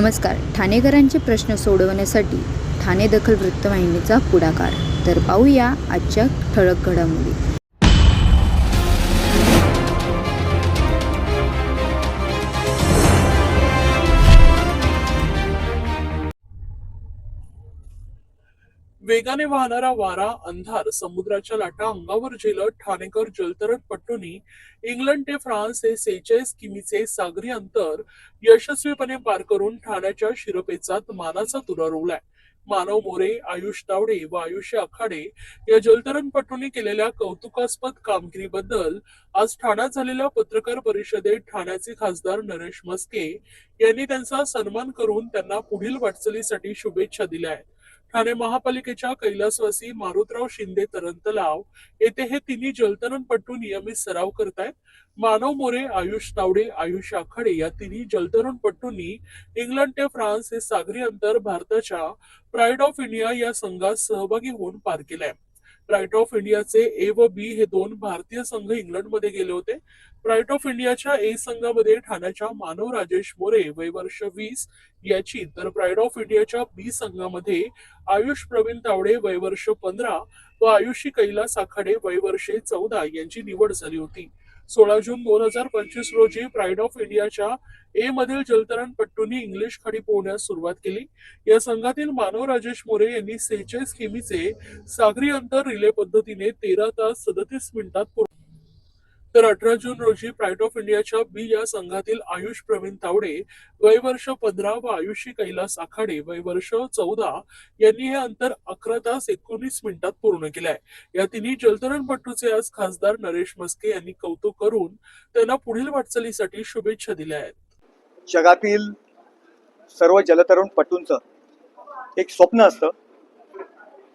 नमस्कार. ठाणेकरांचे प्रश्न सोडवण्यासाठी ठाणे दखल वृत्तवाहिनीचा पुढाकार. तर पाहूया आजच्या ठळक घडामोडी. वेगाने वाहणारा वारा अंधार समुद्राच्या लाटा अंगावर झेलत ठाणेकर जलतरण पट्टूनी इंग्लंड ते फ्रान्स हे सेहेचाळीस किमीचे सागरी अंतर यशस्वीपणे पार करून ठाण्याच्या शिरपेचात मानाचा तुरा रोवलाय. मानव मोरे आयुष तावडे व आयुष्य आखाडे या जलतरणपटूंनी केलेल्या कौतुकास्पद कामगिरीबद्दल आज ठाण्यात झालेल्या पत्रकार परिषदेत ठाण्याचे खासदार नरेश मस्के यांनी त्यांचा सन्मान करून त्यांना पुढील वाटचालीसाठी शुभेच्छा दिल्या आहेत. ठाणे महापालिकेच्या कैलासवासी मारुतराव शिंदे तरण तलाव येथे हे तिन्ही जलतरणपटू नियमित सराव करतायत. मानव मोरे आयुष तावडे आयुष आखाडे या तिन्ही जलतरणपटूंनी इंग्लंड ते फ्रान्स हे सागरी अंतर भारताच्या प्राईड ऑफ इंडिया या संघात सहभागी होऊन पार केलंय. प्राईड ऑफ इंडियाचे ए व बी हे दोन भारतीय संघ इंग्लंडमध्ये गेले होते. प्राईट ऑफ इंडियाच्या ए संघामध्ये ठाण्याच्या मानव राजेश मोरे वय वर्ष वीस याची. तर प्राईड ऑफ इंडियाच्या बी संघामध्ये आयुष प्रवीण तावडे वय वर्ष पंधरा व आयुषी कैलास आखाडे वय वर्षे चौदा यांची निवड झाली होती. सोळा जून दोन हजार पंचवीस रोजी प्राईड ऑफ इंडियाच्या ए मधील जलतरणपट्टूंनी इंग्लिश खाडी पोहण्यास सुरुवात केली. या संघातील मानव राजेश मोरे यांनी सेहेचाळीस किमीचे सागरी अंतर रिले पद्धतीने तेरा तास सदतीस मिनिटात पूर्ण तर अठरा जून रोजी प्राईड ऑफ इंडियाच्या बी या संघातील आयुष प्रवीण तावडे वयवर्ष पंधरा व आयुषी कैलास आखाडे वयवर्ष चौदा यांनी हे अंतर अकरा तास एकोणीस मिनिटात पूर्ण केलंय. या तिन्ही जलतरणपटूचे आज खासदार नरेश मस्के यांनी कौतुक करून त्यांना पुढील वाटचालीसाठी शुभेच्छा दिल्या आहेत. जगातील सर्व जलतरणपटूंचं एक स्वप्न असतं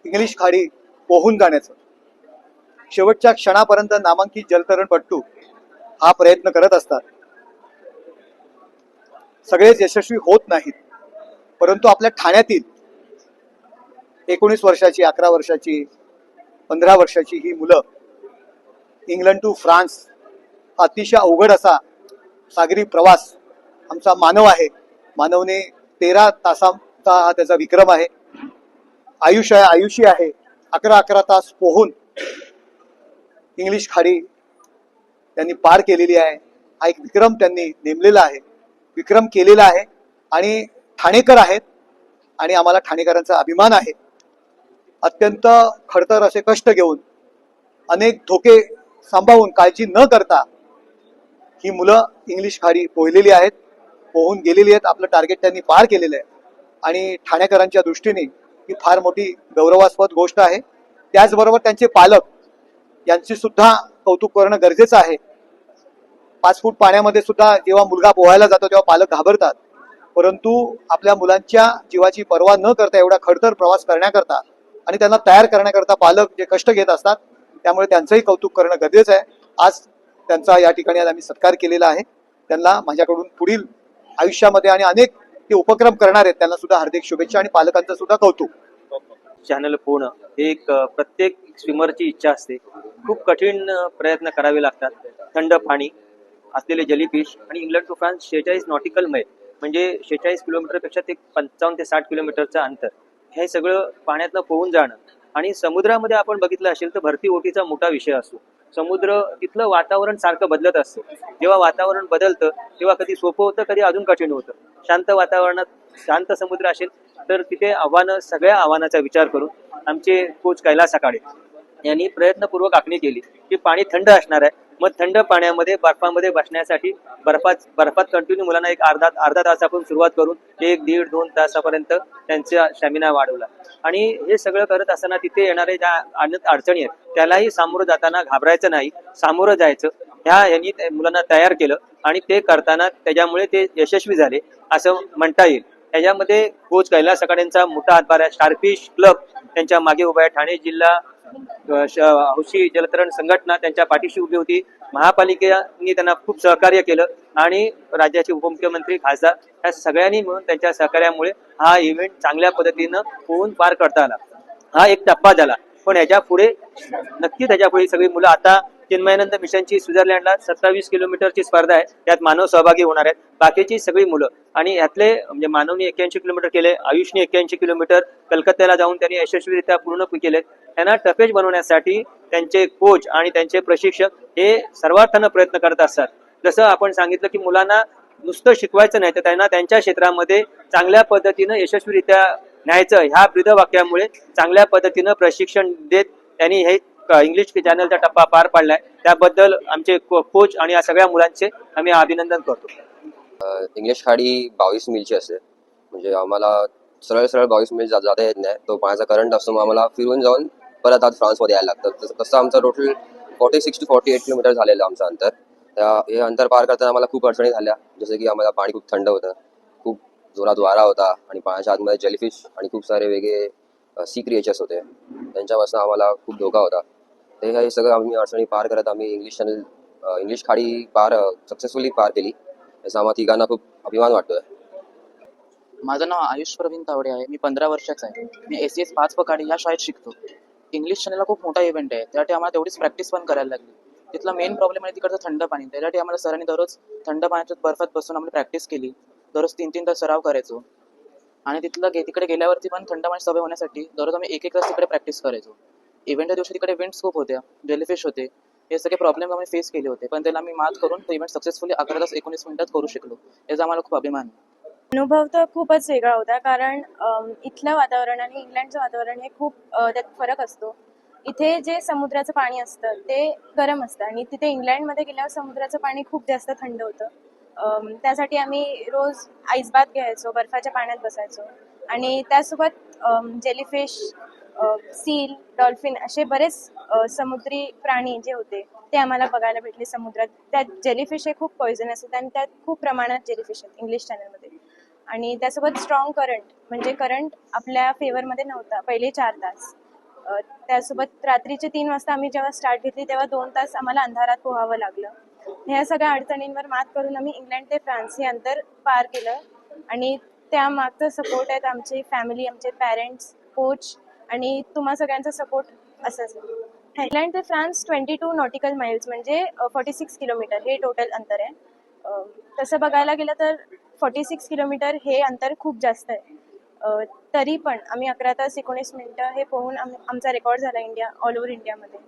इंग्लिश खाडी पोहून जाण्याचं. शेवटच्या क्षणापर्यंत नामांकित जलतरणपट्टू हा प्रयत्न करत असतात. सगळेच यशस्वी होत नाहीत. परंतु आपल्या ठाण्यातील एकोणीस वर्षाची अकरा वर्षाची पंधरा वर्षाची ही मुलं इंग्लंड टू फ्रान्स अतिशय अवघड असा सागरी प्रवास आमचा मानव आहे. मानवने तेरा तासांचा हा त्याचा विक्रम आहे. आयुष आहे आयुषी आहे. अकरा अकरा तास पोहून इंग्लिश खाडी त्यांनी पार केलेली आहे. हा एक विक्रम त्यांनी नेमलेला आहे. विक्रम केलेला आहे आणि ठाणेकर आहेत आणि आम्हाला ठाणेकरांचा अभिमान आहे. अत्यंत खडतर असे कष्ट घेऊन अनेक धोके सांभाळून काळजी न करता ही मुलं इंग्लिश खाडी पोहलेली आहेत पोहून गेलेली आहेत. आपलं टार्गेट त्यांनी पार केलेलं आहे. आणि ठाणेकरांच्या दृष्टीने ही फार मोठी गौरवास्पद गोष्ट आहे. त्याचबरोबर त्यांचे पालक यांची सुद्धा कौतुक करणं गरजेचं आहे. पाच फूट पाण्यामध्ये सुद्धा जेव्हा मुलगा पोहायला जातो तेव्हा पालक घाबरतात. परंतु आपल्या मुलांच्या जीवाची पर्वा न करता एवढा खडतर प्रवास करण्याकरता आणि त्यांना तयार करण्याकरता पालक जे कष्ट घेत असतात त्यामुळे त्यांचंही कौतुक करणं गरजेचं आहे. आज त्यांचा या ठिकाणी आज आम्ही सत्कार केलेला आहे. त्यांना माझ्याकडून पुढील आयुष्यामध्ये आणि अनेक ते उपक्रम करणार आहेत त्यांना सुद्धा हार्दिक शुभेच्छा आणि पालकांचं सुद्धा कौतुक. चॅनल पोहणं हे एक प्रत्येक स्विमरची इच्छा असते. खूप कठीण प्रयत्न करावे लागतात. थंड पाणी असलेले जलीफिश आणि इंग्लंड टू फ्रान्स शेहेचाळीस नॉटिकल मैल म्हणजे शेहेचाळीस किलोमीटरपेक्षा ते पंचावन्न ते साठ किलोमीटरचं अंतर. हे सगळं पाण्यातनं पोहून जाणं. आणि समुद्रामध्ये आपण बघितलं असेल तर भरती ओटीचा मोठा विषय असतो. समुद्र तिथलं वातावरण सारखं बदलत असतं. जेव्हा वातावरण बदलतं तेव्हा कधी सोपं होतं कधी अजून कठीण होतं. शांत वातावरणात शांत समुद्र असेल तर तिथे आव्हानं सगळ्या आव्हानाचा विचार करून आमचे कोच कैलास सकाळे यांनी प्रयत्नपूर्वक आखणी केली की पाणी थंड असणार आहे. मग थंड पाण्यामध्ये बर्फामध्ये बसण्यासाठी बर्फात बर्फात कंटिन्यू मुलांना एक अर्धा अर्धा तासापासून सुरुवात करून एक दीड दोन तासापर्यंत त्यांचा स्टॅमिना वाढवला. आणि हे सगळं करत असताना तिथे येणारे ज्या अडचणी आहेत त्यालाही सामोरं जाताना घाबरायचं नाही सामोरं जायचं. ह्या यांनी मुलांना तयार केलं आणि ते करताना त्याच्यामुळे ते यशस्वी झाले असं म्हणता येईल. त्याच्यामध्ये कोच कैलास सकाळ्यांचा मोठा हातभार आहे. स्टारफिश क्लब त्यांच्या मागे उभा आहे. ठाणे जिल्हा श- हौशी जलतरण संघटना त्यांच्या पाठीशी उभी होती. महापालिकेने त्यांना खूप सहकार्य केलं आणि राज्याचे उपमुख्यमंत्री खासदार या सगळ्यांनी मिळून त्यांच्या सहकार्यामुळे हा इव्हेंट चांगल्या पद्धतीनं होऊन पार करता आला. हा एक टप्पा झाला. पण ह्याच्या पुढे नक्की त्याच्या पुढे सगळी मुलं आता तीन महिन्यानंतर मिशनची स्वित्झर्लंडला सत्तावीस किलोमीटरची स्पर्धा आहे. यात मानव सहभागी होणार आहेत. बाकीची सगळी मुलं. आणि यातले म्हणजे मानवनी एक्क्याऐंशी किलोमीटर केले आयुषनी एक्क्याऐंशी किलोमीटर कलकत्त्याला जाऊन त्यांनी यशस्वीरित्या पूर्ण केले त्यांना टपेज बनवण्यासाठी त्यांचे कोच आणि त्यांचे प्रशिक्षक हे सर्वार्थानं प्रयत्न करत असतात. जसं आपण सांगितलं की मुलांना नुसतं शिकवायचं नाही तर त्यांना त्यांच्या क्षेत्रामध्ये चांगल्या पद्धतीनं यशस्वीरित्या न्यायचं. ह्या ब्रीद वाक्यामुळे चांगल्या पद्धतीनं प्रशिक्षण देत त्यांनी हे इंग्लिश चॅनलचा टप्पा पार पाडलाय. त्याबद्दल आमचे कोच आणि या सगळ्या मुलांचे आम्ही अभिनंदन करतो. इंग्लिश खाडी बावीस मिलची असते म्हणजे आम्हाला सरळ सरळ बावीस मिल जाता येत नाही. तो पाण्याचा करंट असतो मग आम्हाला फिरून जाऊन परत आज फ्रान्समध्ये यायला लागतं. तसं आमचं total forty six to forty eight kilometre झालेलं आमचं अंतर. त्या हे अंतर पार करताना आम्हाला खूप अडचणी झाल्या. जसं की आम्हाला पाणी खूप थंड होतं. खूप जोरात वारा होता आणि पाण्याच्या आतमध्ये जेलीफिश आणि खूप सारे वेगळे सी क्रिएचर्स होते. त्यांच्यापासून आम्हाला खूप धोका होता. ते हे सगळं आम्ही अडचणी पार करत आम्ही इंग्लिश चॅनल इंग्लिश खाडी पार सक्सेसफुली पार केली. याचा आम्हाला तिघांना खूप अभिमान वाटतोय. माझं नाव आयुष प्रवीण तावडे आहे. मी पंधरा वर्षाचा आहे. मी एस सी एस पाच पकाडी या शाळेत शिकतो. इंग्लिश चॅनलला खूप मोठा इव्हेंट आहे. त्यासाठी आम्हाला तेवढीच प्रॅक्टिस पण करायला लागली. तिथला मेन प्रॉब्लेम आहे तिकडचं थंड पाणी. त्यासाठी आम्हाला सरांनी दररोज थंड पाण्याच्या बर्फात बसून आम्ही प्रॅक्टिस केली. दररोज तीन तीन तास सराव करायचो. आणि तिथलं गे तिकडे गेल्यावरती पण थंड पाणी सवय होण्यासाठी दररोज आम्ही एक एक तास तिकडे प्रॅक्टिस करायचो. इव्हेंटच्या दिवशी तिकडे विंड्स खूप होत्या. जेलीफिश होते. हे सगळे प्रॉब्लेम आम्ही फेस केले होते. पण त्याला आम्ही मात करून तो इव्हेंट सक्सेसफुली अकरा तास एकोणीस मिनिटात करू शकलो. याचा आम्हाला खूप अभिमान अनुभव तर खूपच वेगळा होता. कारण इथलं वातावरण आणि इंग्लंडचं वातावरण हे खूप त्यात फरक असतो. इथे जे समुद्राचं पाणी असतं ते गरम असतं. आणि तिथे इंग्लंडमध्ये गेल्यावर समुद्राचं पाणी खूप जास्त थंड होतं. त्यासाठी आम्ही रोज आईस बाथ घ्यायचो बर्फाच्या पाण्यात बसायचो. आणि त्यासोबत जेलीफिश सील डॉल्फिन असे बरेच समुद्री प्राणी जे होते ते आम्हाला बघायला भेटले समुद्रात. त्यात जेलीफिश हे खूप पॉइझन असतात आणि त्यात खूप प्रमाणात जेलीफिश आहेत इंग्लिश चॅनलमध्ये आणि त्यासोबत स्ट्रॉंग करंट म्हणजे करंट आपल्या फेवरमध्ये नव्हता पहिले चार तास. त्यासोबत रात्रीचे तीन वाजता आम्ही जेव्हा स्टार्ट घेतली तेव्हा दोन तास आम्हाला अंधारात पोहावं लागलं. ह्या सगळ्या अडचणींवर मात करून आम्ही इंग्लंड ते फ्रान्स हे अंतर पार केलं. आणि त्या मागचं सपोर्ट आहेत आमची फॅमिली आमचे पॅरेंट्स कोच आणि तुम्हा सगळ्यांचा सपोर्ट असाच. इंग्लंड ते France twenty two nautical miles म्हणजे फोर्टी सिक्स किलोमीटर हे टोटल अंतर आहे. तसं बघायला गेलं तर फोर्टी सिक्स किलोमीटर हे अंतर खूप जास्त आहे. तरी पण आम्ही अकरा तास एकोणीस मिनटं हे पोहून आम आमचा रेकॉर्ड झाला इंडिया ऑल ओव्हर इंडियामध्ये.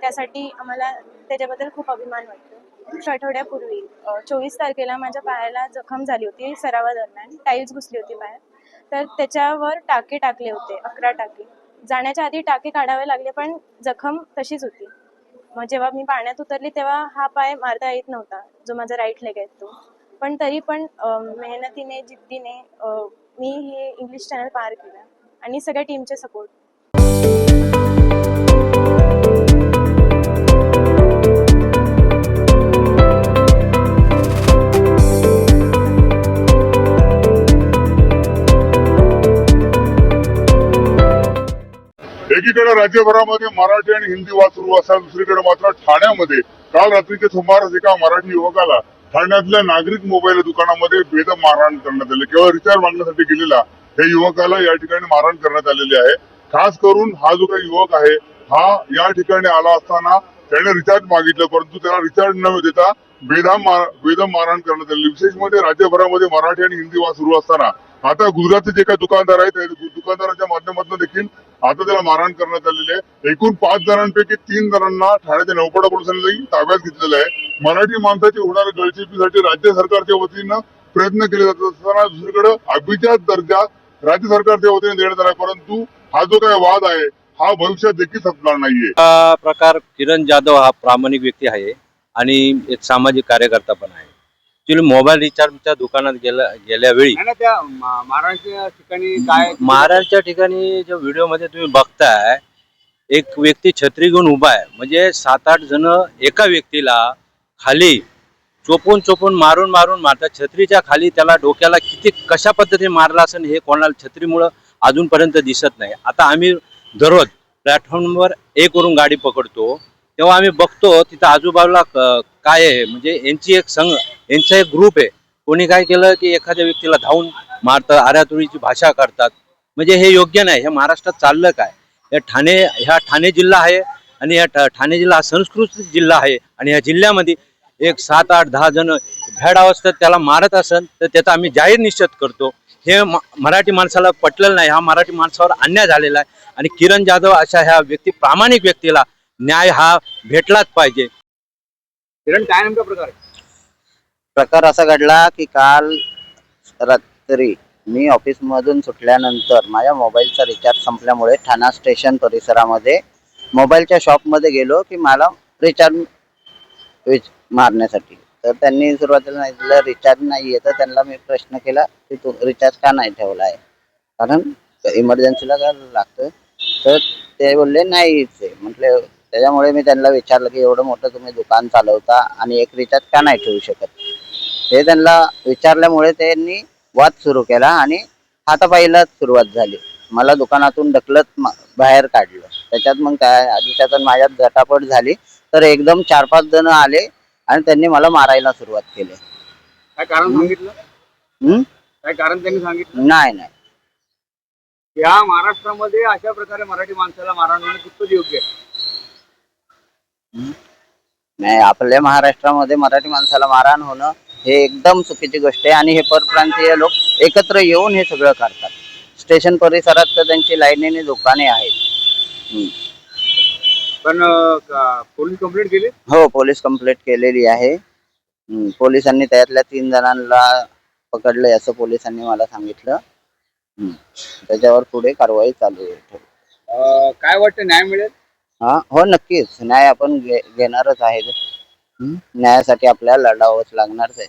त्यासाठी आम्हाला त्याच्याबद्दल खूप अभिमान वाटतो. आठवड्यापूर्वी चोवीस तारखेला माझ्या पायाला जखम झाली होती सरावादरम्यान. टाईल्स घुसली होती पायात तर त्याच्यावर टाके टाकले होते अकरा टाके. जाण्याच्या आधी टाके काढावे लागले पण जखम तशीच होती. मग जेव्हा मी पाण्यात उतरली तेव्हा हा पाय मारता येत नव्हता जो माझा राईट लेग आहे तो. पण तरी पण मेहनतीने जिद्दीने मी हे इंग्लिश चॅनल पार केलं आणि सगळ्या टीमचे सपोर्ट एकीकडे राज्यभरामध्ये मराठी आणि हिंदी वाद सुरू असतात दुसरीकडे मात्र ठाण्यामध्ये. काल रात्रीच्या सुमारास एका मराठी युवकाला ठाण्यातल्या नागरिक मोबाईल दुकानामध्ये बेदम मारहाण करण्यात आले. केवळ रिचार्ज मागण्यासाठी गेलेला या युवकाला या ठिकाणी मारहाण करण्यात आलेली आहे. खास करून हा जो काही युवक आहे हा या ठिकाणी आला असताना त्याने रिचार्ज मागितलं परंतु त्याला रिचार्ज न देता बेदम मारहाण करण्यात आली. विशेष म्हणजे राज्यभरामध्ये मराठी आणि हिंदी वाद सुरू असताना आता गुजरातचे जे काही दुकानदार आहेत दुकानदाराच्या माध्यमातून देखील आता त्याला मारहाण करण्यात आलेली आहे. एकूण पाच जणांपैकी तीन जणांना ठाण्याच्या नौपाडा पोलिसांनी ताब्यात घेतलेलं आहे. मराठी माणसाची होणाऱ्या गळचिपीसाठी राज्य सरकारच्या वतीनं प्रयत्न केले जात असताना दुसरीकडे अभिजात दर्जा राज्य सरकारच्या वतीने देण्यात आला परंतु हा जो काही वाद आहे हा भविष्यात देखील संपणार नाहीये. हा प्रकार किरण जाधव हा प्रामाणिक व्यक्ती आहे आणि एक सामाजिक कार्यकर्ता पण आहे. ऍक्च्युली मोबाईल रिचार्जच्या दुकानात गेल्या गेल्या वेळी नाही ना त्या मा- महाराष्ट्र ठिकाणी काय महाराजच्या ठिकाणी जो व्हिडिओमध्ये तुम्ही बघताय एक व्यक्ती छत्री घेऊन उभा आहे. म्हणजे सात आठ जण एका व्यक्तीला खाली चोपून चोपून मारून मारून मारतात. छत्रीच्या खाली त्याला डोक्याला किती कशा पद्धतीने मारला असेल हे कोणाला छत्रीमुळं अजूनपर्यंत दिसत नाही. आता आम्ही दररोज प्लॅटफॉर्मवर एक वरून गाडी पकडतो. तेव्हा आम्ही बघतो तिथं आजूबाजूला क- काय आहे? म्हणजे यांची एक संघ यांचा एक ग्रुप आहे. कोणी काय केलं की एखाद्या व्यक्तीला धावून मारतात आऱ्यातुरीची भाषा करतात. म्हणजे हे योग्य नाही. हे महाराष्ट्रात चाललं काय? हे ठाणे ह्या ठाणे जिल्हा आहे आणि या ठाणे जिल्हा हा संस्कृत जिल्हा आहे आणि या जिल्ह्यामध्ये एक सात आठ दहा जण भॅड अवस्थेत त्याला मारत असेल तर त्याचा आम्ही जाहीर निषेध करतो. हे म- मराठी माणसाला पटलेलं नाही. हा मराठी माणसावर अन्याय झालेला आहे. आणि किरण जाधव अशा ह्या व्यक्ती प्रामाणिक व्यक्तीला न्याय हा भेटलाच पाहिजे. किरण काय नेमका प्रकार आहे? प्रकार असा घडला की काल रात्री मी ऑफिसमधून सुटल्यानंतर माझ्या मोबाईलचा रिचार्ज संपल्यामुळे ठाणा स्टेशन परिसरामध्ये मोबाईलच्या शॉपमध्ये गेलो की मला रिचार्ज विच मारण्यासाठी. तर त्यांनी सुरुवातीला सांगितलं रिचार्ज नाही आहे तर त्यांना मी प्रश्न केला की तू रिचार्ज का नाही ठेवला आहे? कारण इमर्जन्सीला काय लागतं तर ते बोलले नाहीच आहे म्हटले त्याच्यामुळे मी त्यांना विचारलं की एवढं मोठं तुम्ही दुकान चालवता आणि एक रिचार्ज का नाही ठेवू शकत? हे त्यांना विचारल्यामुळे त्यांनी वाद सुरू केला आणि हातापाईला सुरुवात झाली. मला दुकानातून ढकलत बाहेर काढलं. त्याच्यात मग काय त्याच्यात माझ्यात झटापट झाली. तर एकदम चार पाच जण आले आणि त्यांनी मला मारायला सुरुवात केली. काय कारण सांगितलं? काय कारण त्यांनी सांगितलं? नाही नाही. या महाराष्ट्रामध्ये अशा प्रकारे मराठी माणसाला मारहाण होणं कितपत योग्य. आहे नाही आपल्या महाराष्ट्रामध्ये मराठी माणसाला मारहाण होणं हे एकदम चुकीची गोष्ट आहे आणि हे परप्रांतीय लोक एकत्र येऊन हे सगळं करतात. स्टेशन परिसरात तर त्यांची लाईनीने दुकाने आहेत. पण अं, का- पोलीस कंप्लेंट केली? हो पोलीस कंप्लेंट केलेली आहे. पोलिसांनी त्यातल्या तीन जणांना पकडले असं पोलिसांनी मला सांगितलं. त्याच्यावर पुढे कारवाई चालू आहे. अं, काय वाटतं न्याय मिळेल? हा हो नक्कीच. न्याय आपण घे घेणारच आहे. न्यायासाठी आपल्याला लढावंच लागणारच आहे.